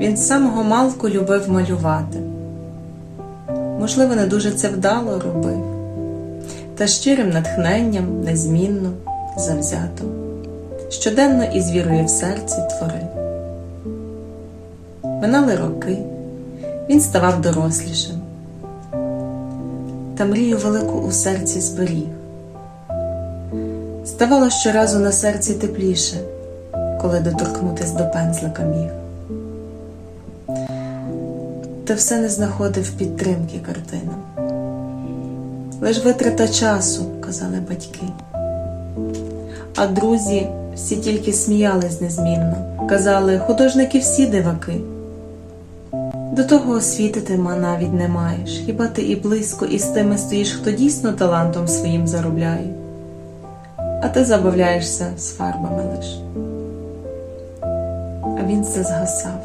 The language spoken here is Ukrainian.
Він з самого малку любив малювати. Можливо, не дуже це вдало робив, та щирим натхненням, незмінно, завзято, щоденно із вірою в серці творив. Минали роки, він ставав дорослішим, та мрію велику у серці зберіг. Ставало щоразу на серці тепліше, коли доторкнутись до пензлика міг. Та все не знаходив підтримки картинам. Лиш витрата часу, казали батьки. А друзі всі тільки сміялись незмінно, казали, художники всі диваки. До того освіти ти навіть не маєш, хіба ти і близько із тими стоїш, хто дійсно талантом своїм заробляє, а ти забавляєшся з фарбами лиш. А він все згасав.